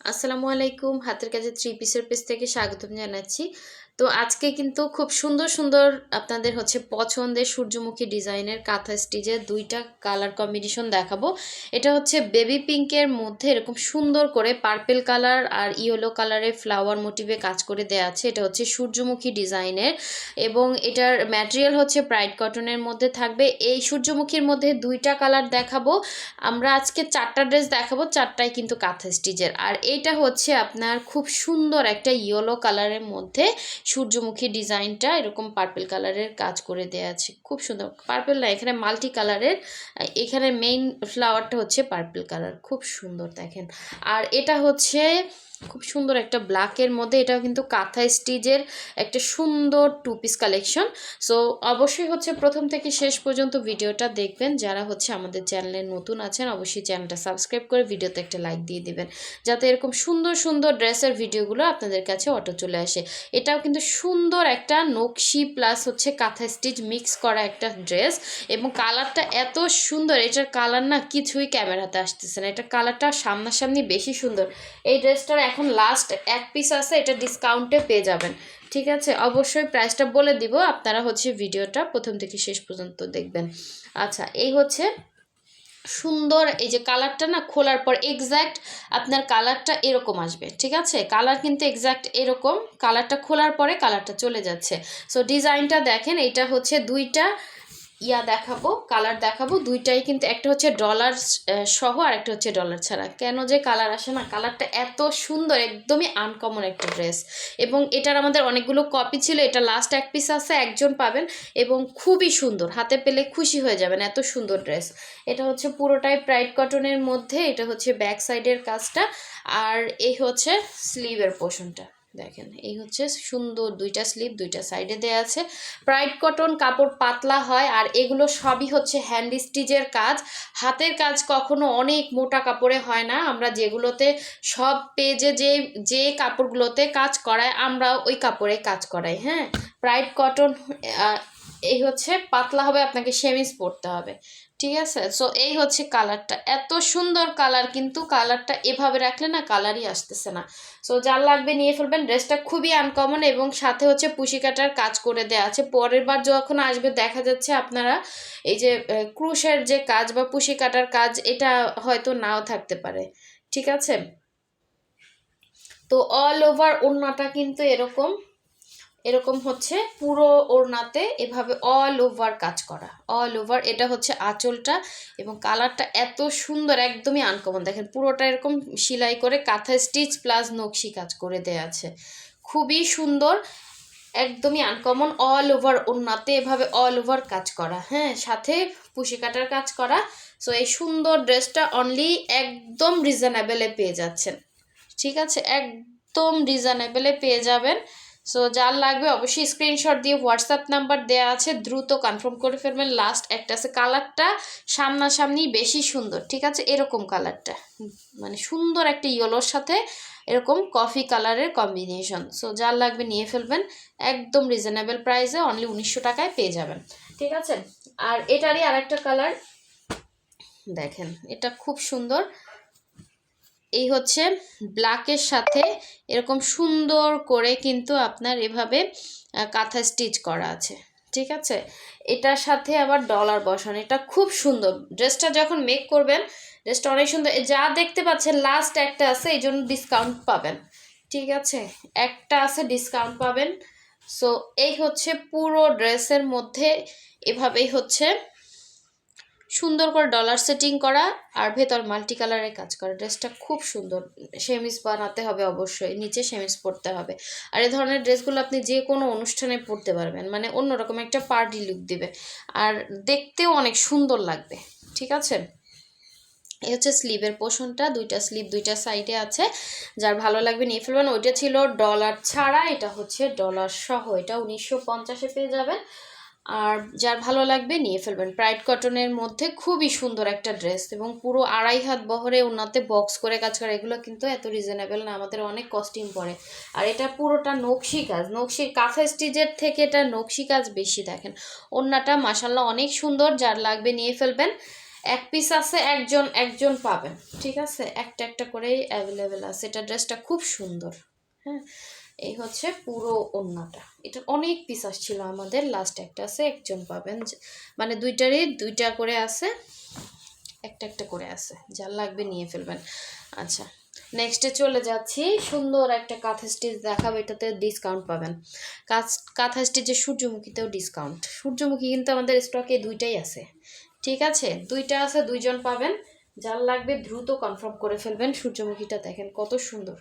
আসসালামু আলাইকুম হাতের কাছে থ্রি পিসের পেজ থেকে স্বাগতম জানাচ্ছি। তো আজকে কিন্তু খুব সুন্দর সুন্দর আপনাদের হচ্ছে পছন্দের সূর্যমুখী ডিজাইনের কাঁথা স্টিচের দুইটা কালার কম্বিনেশন দেখাবো। এটা হচ্ছে বেবি পিঙ্কের মধ্যে এরকম সুন্দর করে পার্পেল কালার আর ইয়েলো কালারের ফ্লাওয়ার মোটিভে কাজ করে দেওয়া আছে। এটা হচ্ছে সূর্যমুখী ডিজাইনের এবং এটার ম্যাটেরিয়াল হচ্ছে ব্রাইট কটনের মধ্যে থাকবে। এই সূর্যমুখীর মধ্যে দুইটা কালার দেখাবো। আমরা আজকে চারটা ড্রেস দেখাবো, চারটাই কিন্তু কাঁথা স্টিচের। আর এইটা হচ্ছে আপনার খুব সুন্দর একটা ইয়েলো কালারের মধ্যে সূর্যমুখী ডিজাইনটা এরকম পার্পেল কালারের কাজ করে দেওয়া আছে। খুব সুন্দর। পার্পেল না, এখানে মাল্টি কালারের এখানে মেইন ফ্লাওয়ারটা হচ্ছে পার্পেল কালার খুব সুন্দর দেখেন। আর এটা হচ্ছে খুব সুন্দর একটা ব্ল্যাকের মধ্যে। এটাও কিন্তু কাঁথা স্টিচের একটা সুন্দর টু পিস কালেকশন সো অবশ্যই হচ্ছে প্রথম থেকে শেষ পর্যন্ত ভিডিওটা দেখবেন। যারা হচ্ছে আমাদের চ্যানেলে নতুন আছেন, অবশ্যই চ্যানেলটা সাবস্ক্রাইব করে ভিডিওতে একটা লাইক দিয়ে দিবেন। যাতে এরকম সুন্দর সুন্দর ড্রেসের ভিডিওগুলো আপনাদের কাছে অটো চলে আসে। এটাও কিন্তু সুন্দর একটা নকশি প্লাস হচ্ছে কাঁথা স্টিচ মিক্স করা একটা ড্রেস এবং কালারটা এত সুন্দর, এটার কালার না কিছুই ক্যামেরাতে আসতেছে না। এটা কালারটা সামনাসামনি বেশি সুন্দর। এই ড্রেসটার এখন লাস্ট এক পিস আছে, এটা ডিসকাউন্টে পেয়ে যাবেন। ঠিক আছে? অবশ্যই প্রাইসটা বলে দিব, আপনারা হচ্ছে ভিডিওটা প্রথম থেকে শেষ পর্যন্ত দেখবেন। আচ্ছা এই হচ্ছে সুন্দর, এই যে কালারটা না খোলার পর এক্স্যাক্ট আপনার কালারটা এরকম আসবে, ঠিক আছে? কালার কিন্তু এক্স্যাক্ট এরকম কালারটা খোলার পরে কালারটা চলে যাচ্ছে। সো ডিজাইনটা দেখেন এটা হচ্ছে দুইটা ইয়া দেখাবো কালার দেখাবো। দুইটাই কিন্তু একটা হচ্ছে ডলার সহ আর একটা হচ্ছে ডলার ছাড়া। কেন যে কালার আসে না? কালারটা এত সুন্দর, একদমই আনকমন একটা ড্রেস এবং এটার আমাদের অনেকগুলো কপি ছিল, এটা লাস্ট এক পিস আছে, একজন পাবেন। এবং খুবই সুন্দর, হাতে পেলে খুশি হয়ে যাবেন, এত সুন্দর ড্রেস এটা হচ্ছে পুরোটাই প্রাইড কটনের মধ্যে, এটা হচ্ছে ব্যাক সাইডের কাজটা। আর এই হচ্ছে স্লিভের পোর্শনটা দেখেন, এই হচ্ছে সুন্দর দুইটা স্লিপ, দুইটা সাইডে দেওয়া আছে। প্রাইড কটন কাপড় পাতলা হয় আর এগুলো সবই হচ্ছে হ্যান্ড স্টিচের কাজ। হাতের কাজ কখনো অনেক মোটা কাপড়ে হয় না। আমরা যেগুলোতে সব পেজে যে যে কাপড়গুলোতে কাজ করায় আমরা ওই কাপড়ে কাজ করাই হ্যাঁ? প্রাইড কটন এই হচ্ছে পাতলা হবে, আপনাকে সেমিস পরতে হবে। ঠিক আছে? সো এই হচ্ছে কালারটা এত সুন্দর কালার কিন্তু কালারটা এভাবে রাখলে না কালারই আসতেছে না। সো যার লাগবে নিয়ে ফেলবেন। ড্রেসটা খুবই আনকমন এবং সাথে হচ্ছে পুশি কাটার কাজ করে দেওয়া আছে। পরের বার যখন আসবে, দেখা যাচ্ছে আপনারা এই যে ক্রুশের যে কাজ বা পুশি কাটার কাজ, এটা হয়তো নাও থাকতে পারে। ঠিক আছে? তো অল ওভার ওড়নাটা কিন্তু এরকম। এরকম হচ্ছে পুরো ওড়নাতে এভাবে অল ওভার কাজ করা। অল ওভার এটা হচ্ছে আঁচলটা এবং কালারটা এত সুন্দর, একদমই আনকমন দেখেন পুরোটা এরকম সেলাই করে কাঁথা স্টিচ প্লাস নকশি কাজ করে দেওয়া আছে। খুবই সুন্দর, একদমই আনকমন অল ওভার ওড়নাতে এভাবে অল ওভার কাজ করা। হ্যাঁ সাথে পুষি কাটার কাজ করা। সো এই সুন্দর ড্রেসটা অনলি একদম রিজনেবেলে পেয়ে যাচ্ছেন। ঠিক আছে? একদম রিজনেবেলে পেয়ে যাবেন। সো যার লাগবে অবশ্যই স্ক্রিনশট দিয়ে হোয়াটসঅ্যাপ নাম্বার দেওয়া আছে। দ্রুত কনফার্ম করে ফেলবেন। লাস্ট একটা আছে। কালারটা সামনাসামনি বেশি সুন্দর, ঠিক আছে? এরকম কালারটা মানে সুন্দর একটা ইয়েলোর সাথে এরকম কফি কালারের কম্বিনেশন সো যার লাগবে নিয়ে ফেলবেন। একদম রিজনেবল প্রাইসে অনলি উনিশশো টাকায় পেয়ে যাবেন। ঠিক আছে? আর এটারই আরেকটা কালার দেখেন, এটা খুব সুন্দর। এই হচ্ছে ব্ল্যাকের সাথে এরকম সুন্দর করে কিন্তু আপনার এভাবে কাঁথা স্টিচ করা আছে, ঠিক আছে? এটার সাথে আবার ডলার বসানো, এটা খুব সুন্দর। ড্রেসটা যখন মেক করবেন ড্রেসটা অনেক সুন্দর। যা দেখতে পাচ্ছেন লাস্ট একটা আছে, এই জন্য ডিসকাউন্ট পাবেন, ঠিক আছে? একটা আছে ডিসকাউন্ট পাবেন। সো এই হচ্ছে পুরো ড্রেসের মধ্যে এভাবেই হচ্ছে সুন্দর করে ডলার সেটিং করা আর ভেতর মাল্টি কালারের কাজ করা। ড্রেসটা খুব সুন্দর। সেমিস বানাতে হবে অবশ্যই, নিচে সেমিস পরতে হবে। আর এই ধরনের ড্রেসগুলো আপনি যে কোনো অনুষ্ঠানে পরতে পারবেন মানে অন্যরকম একটা পার্টি লুক দিবে। আর দেখতেও অনেক সুন্দর লাগবে, ঠিক আছে? এই হচ্ছে স্লিভের পোষণটা, দুইটা স্লিভ দুইটা সাইডে আছে। যার ভালো লাগবে নিয়ে ফেলবেন। ওইটা ছিল ডলার ছাড়া, এটা হচ্ছে ডলার সহ। এটা উনিশশো পঞ্চাশে পেয়ে যাবেন। আর যার ভালো লাগবে নিয়ে ফেলবেন। প্রাইড কটনের মধ্যে খুবই সুন্দর একটা ড্রেস এবং পুরো আড়াই হাত বহরে ওনাতে বক্স করে কাজ করে, এগুলো কিন্তু এত রিজনেবল না, আমাদের অনেক কস্টিউম পড়ে। আর এটা পুরোটা নকশি কাজ নকশির কাঁথা স্টিচের থেকে এটা নকশি কাজ বেশি দেখেন। ওনাটা মাসাল্লাহ অনেক সুন্দর, যার লাগবে নিয়ে ফেলবেন। এক পিস আছে, একজন একজন পাবেন, ঠিক আছে? একটা একটা করেই অ্যাভেলেবেল আছে। এটা ড্রেসটা খুব সুন্দর। হ্যাঁ এই হচ্ছে পুরো ওড়নাটা। এটা অনেক পিস আসছিল আমাদের লাস্ট একটা আছে, একজন পাবেন মানে দুইটারই, দুইটা করে আছে, একটা একটা করে আছে যার লাগবে নিয়ে ফেলবেন। আচ্ছা নেক্সটে চলে যাচ্ছি, সুন্দর একটা কাঁথা স্টিচ দেখাবো, এটাতে ডিসকাউন্ট পাবেন। কাঁথা স্টিচের সূর্যমুখীতেও ডিসকাউন্ট সূর্যমুখী কিন্তু আমাদের স্টকে দুইটাই আছে। ঠিক আছে? দুইটা আছে, দুইজন পাবেন। যার লাগবে দ্রুত কনফার্ম করে ফেলবেন সূর্যমুখীটা, দেখেন কত সুন্দর।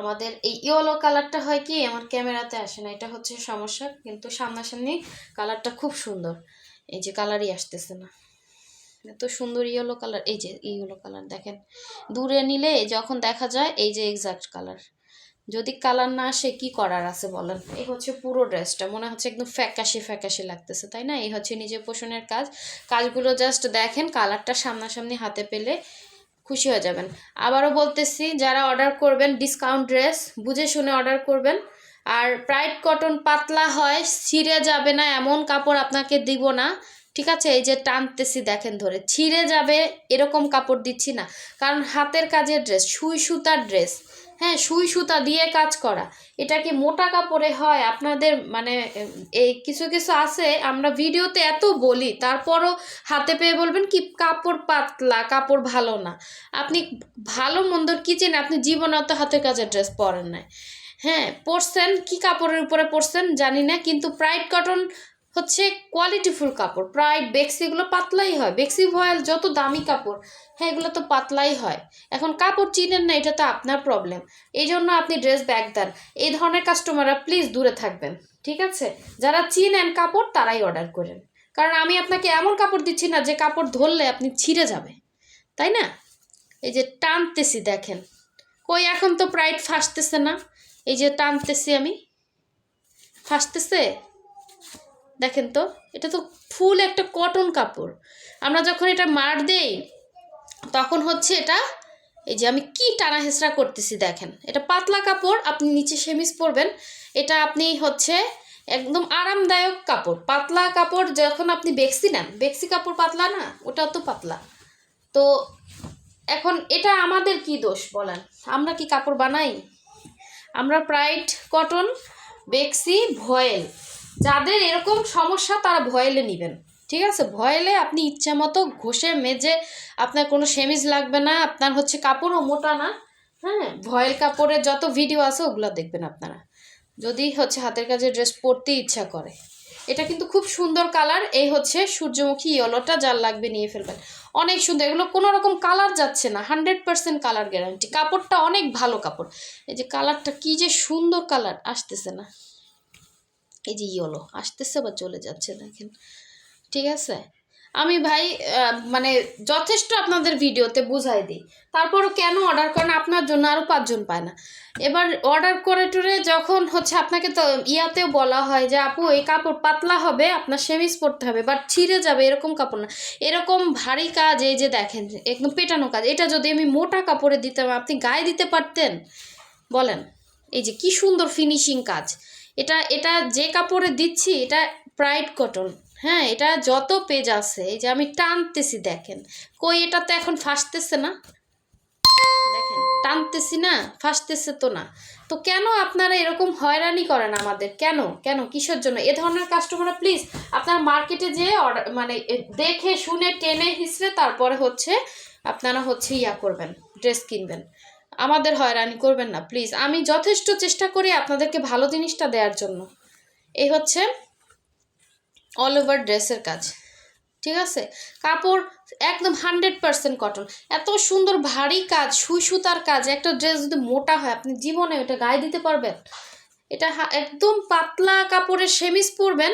আমাদের এই ইয়েলো কালারটা হয় কি, আমার ক্যামেরাতে আসে না, এটা হচ্ছে সমস্যা, কিন্তু সামনাসামনি কালারটা খুব সুন্দর। এই যে কালারই আসতেছে না। এত সুন্দর ইয়েলো কালার, এই যে ইয়েলো কালার দেখেন। দূরে নিলে যখন দেখা যায়, এই যে এক্সাক্ট কালার। যদি কালার না আসে, কি করার আছে বলেন? এই হচ্ছে পুরো ড্রেসটা, মনে হচ্ছে একদম ফ্যাকাশে ফ্যাকাশি লাগতেছে, তাই না? এই হচ্ছে নিজের পোষণের কাজ। কাজগুলো জাস্ট দেখেন, কালারটা সামনাসামনি হাতে পেলে খুশি হয়ে যাবেন। আবারও বলতেছি, যারা অর্ডার করবেন ডিসকাউন্ট ড্রেস বুঝে শুনে অর্ডার করবেন। আর প্রাইড কটন পাতলা হয়, ছিঁড়ে যাবে না, এমন কাপড় আপনাকে দিব না। ঠিক আছে? এই যে টানতেছি, দেখেন ধরে। ছিঁড়ে যাবে, এরকম কাপড় দিচ্ছি না। কারণ হাতের কাজের ড্রেস সুই সুতার ড্রেস হ্যাঁ সুই সুতা দিয়ে কাজ করা। এটা কি মোটা কাপড়ে হয়? আপনাদের মানে এই কিছু কিছু আছে, আমরা ভিডিওতে এত বলি, তারপরও হাতে পেয়ে বলবেন কি কাপড় পাতলা, কাপড় ভালো না। আপনি ভালো মন্দর কি চেন আপনি জীবনে অত হাতের কাজের ড্রেস পরেন নাই। হ্যাঁ পরছেন, কি কাপড়ের উপরে পরছেন জানি না, কিন্তু প্রাইড কটন হচ্ছে কোয়ালিটিফুল কাপড়। প্রায় বেক্সি এগুলো পাতলাই হয়। বেক্সি ভয়েল যত দামি কাপড় হ্যাঁ এগুলো তো পাতলাই হয়। এখন কাপড় চিনেন না, এটা তো আপনার প্রবলেম এই জন্য আপনি ড্রেস ব্যাগ দেন। এই ধরনের কাস্টমাররা প্লিজ দূরে থাকবেন, ঠিক আছে? যারা চিনেন কাপড়, তারাই অর্ডার করেন। কারণ আমি আপনাকে এমন কাপড় দিচ্ছি না যে কাপড় ধরলে আপনি ছিঁড়ে যাবে, তাই না? এই যে টানতেছি, দেখেন। কই, এখন তো প্রাইড ফাঁসতেছে না? এই যে টানতেছি আমি। ফাঁসতেছে? দেখেন তো, এটা তো ফুল একটা কটন কাপড়। আমরা যখন এটা মার দেই, তখন হচ্ছে এটা, এই যে আমি কি টানা হেঁচড়া করতেছি দেখেন। এটা পাতলা কাপড়, আপনি নিচে সেমিস পরবেন। এটা আপনি হচ্ছে একদম আরামদায়ক কাপড়। পাতলা কাপড় যখন আপনি বেক্সি নেন, বেক্সি কাপড় পাতলা না ওটা তো পাতলা। তো এখন এটা আমাদের কি দোষ বলেন? আমরা কি কাপড় বানাই? আমরা প্রাইড কটন, বেক্সি, ভয়েল। যাদের এরকম সমস্যা, তারা ভয়েলে নেবেন। ঠিক আছে? ভয়েলে আপনি ইচ্ছা মতো ঘষে, মেজে আপনার কোনো সেমিজ লাগবে না, আপনার হচ্ছে কাপড়ও মোটা না হ্যাঁ? ভয়েল কাপড়ের যত ভিডিও আছে, ওগুলো দেখবেন আপনারা। যদি হচ্ছে হাতের কাজে ড্রেস পরতে ইচ্ছা করে। এটা কিন্তু খুব সুন্দর কালার। এই হচ্ছে সূর্যমুখী ইয়েলোটা যার লাগবে নিয়ে ফেলবেন। অনেক সুন্দর। এগুলো কোনো রকম কালার যাচ্ছে না। Hundred percent colour guarantee. কাপড়টা অনেক ভালো কাপড়। এই যে কালারটা কি যে সুন্দর কালার, আসতেছে না। এই যে ইয়েলো, আসতেছে বা চলে যাচ্ছে দেখেন। ঠিক আছে? আমি ভাই মানে যথেষ্ট আপনাদের ভিডিওতে বুঝাই দিই। তারপরও কেন অর্ডার করেন? আপনার জন্য আরও পাঁচজন পায় না। এবার অর্ডার করে টুরে যখন হচ্ছে আপনাকে তো ইয়াতেও বলা হয় যে, আপু, এই কাপড় পাতলা হবে, আপনার সেমিস পরতে হবে বাট ছিঁড়ে যাবে, এরকম কাপড় না। এরকম ভারী কাজ, এই যে দেখেন, একদম পেটানো কাজ। এটা যদি আমি মোটা কাপড়ে দিতাম, আপনি গায়ে দিতে পারতেন? বলেন। এই যে কি সুন্দর ফিনিশিং কাজ। এটা এটা যে কাপড়ে দিচ্ছি, এটা প্রাইড কটন হ্যাঁ এটা যত পেজ আছে, এই যে আমি টানতেছি দেখেন। কই এটা তো এখন ফাঁসতেছে না? দেখেন, টানতেছি না, ফাঁসতেছে তো না। তো কেন আপনারা এরকম হয়রানি করেন আমাদের? কেন? কেন? কিসের জন্য? এ ধরনের কাস্টমার প্লিজ আপনারা মার্কেটে যেয়ে অর্ডার মানে দেখে, শুনে, টেনে হিসড়ে তারপরে হচ্ছে আপনারা হচ্ছে ইয়া করবেন ড্রেস কিনবেন। আমাদের হয়রানি করবেন না প্লিজ আমি যথেষ্ট চেষ্টা করি আপনাদেরকে ভালো জিনিসটা দেওয়ার জন্য। এই হচ্ছে অল ওভার ড্রেসের কাজ, ঠিক আছে? কাপড় একদম হান্ড্রেড পার্সেন্ট কটন এত সুন্দর, ভারী কাজ সুই সুতার কাজ, একটা ড্রেস যদি মোটা হয়, আপনি জীবনে ওটা গায়ে দিতে পারবেন। এটা একদম পাতলা কাপড়ের সেমিস পরবেন,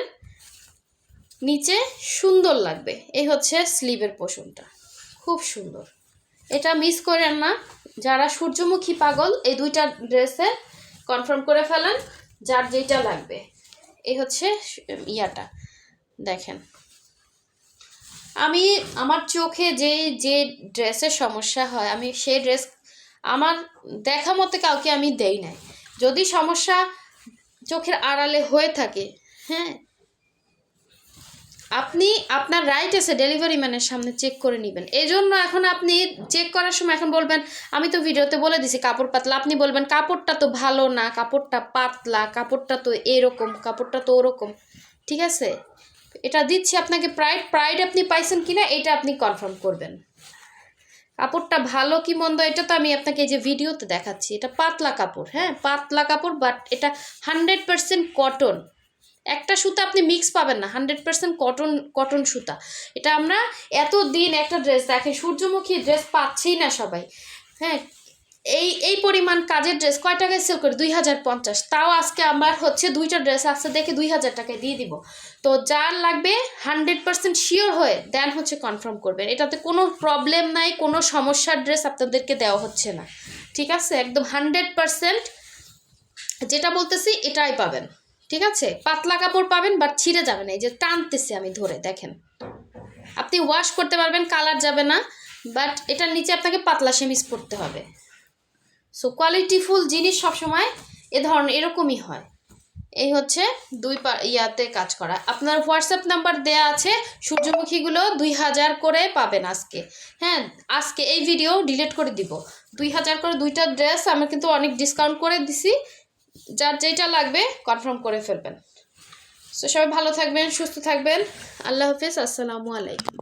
নিচে সুন্দর লাগবে। এই হচ্ছে স্লিভের পোষণটা, খুব সুন্দর। এটা মিস করেন না। যারা সূর্যমুখী পাগল, এই দুইটা ড্রেসে কনফার্ম করে ফেলেন যার যেটা লাগবে। এই হচ্ছে ইয়াটা। দেখেন। আমি আমার চোখে যে যে ড্রেসের সমস্যা হয়, আমি সেই ড্রেস আমার দেখা মতে কাউকে আমি দেই নাই। যদি সমস্যা চোখের আড়ালে হয়ে থাকে হ্যাঁ আপনি আপনার রাইট আছে ডেলিভারি ম্যানের সামনে চেক করে নেবেন। এই জন্য এখন আপনি চেক করার সময় এখন বলবেন, আমি তো ভিডিওতে বলে দিছি, কাপড় পাতলা। আপনি বলবেন, কাপড়টা তো ভালো না, কাপড়টা পাতলা, কাপড়টা তো এরকম, কাপড়টা তো ওরকম। ঠিক আছে? এটা দিচ্ছি আপনাকে প্রাইড প্রাইড আপনি পাইছেন কিনা, এটা আপনি কনফার্ম করবেন। কাপড়টা ভালো কি মন্দ, এটা তো আমি আপনাকে এই যে ভিডিওতে দেখাচ্ছি। এটা পাতলা কাপড় হ্যাঁ? পাতলা কাপড় বাট এটা হান্ড্রেড পারসেন্ট কটন একটা সুতা আপনি মিক্স পাবেন না হান্ড্রেড পার্সেন্ট কটন কটন সুতা। এটা আমরা এত দিন একটা ড্রেস দেখেন সূর্যমুখী ড্রেস পাচ্ছেই না সবাই। হ্যাঁ এই এই পরিমাণ কাজের ড্রেস কয় টাকায় সেল করে? দুই হাজার পঞ্চাশ। তাও আজকে আমার হচ্ছে দুইটা ড্রেস আসছে দেখে দুই হাজার টাকায় দিয়ে দিব। তো যার লাগবে হান্ড্রেড পার্সেন্ট শিওর হয়ে দেন হচ্ছে কনফার্ম করবেন। এটাতে কোনো প্রবলেম নাই, কোনো সমস্যার ড্রেস আপনাদেরকে দেওয়া হচ্ছে না। ঠিক আছে? একদম হান্ড্রেড পার্সেন্ট যেটা বলতেছি, এটাই পাবেন। ঠিক আছে? পাতলা কাপড় পাবেন বাট ছিঁড়ে যাবে না। এই যে টানতেছি আমি ধরে, দেখেন। আপনি ওয়াশ করতে পারবেন কালার যাবে না বাট এটার নিচে আপনাকে পাতলা সেমিস পরতে হবে। সো কোয়ালিটিফুল জিনিস সবসময় এ ধরনের, এরকমই হয়। এই হচ্ছে দুই ইয়াতে কাজ করা। আপনার হোয়াটসঅ্যাপ নাম্বার দেয়া আছে, সূর্যমুখীগুলো দুই হাজার করে পাবেন আজকে। হ্যাঁ আজকে এই ভিডিও ডিলিট করে দিব। দুই হাজার করে দুইটা ড্রেস আমি কিন্তু অনেক ডিসকাউন্ট করে দিছি। যার যেটা লাগবে কনফার্ম করে ফেলবেন। সো সবাই ভালো থাকবেন, সুস্থ থাকবেন। আল্লাহ হাফিজ, আসসালামু আলাইকুম।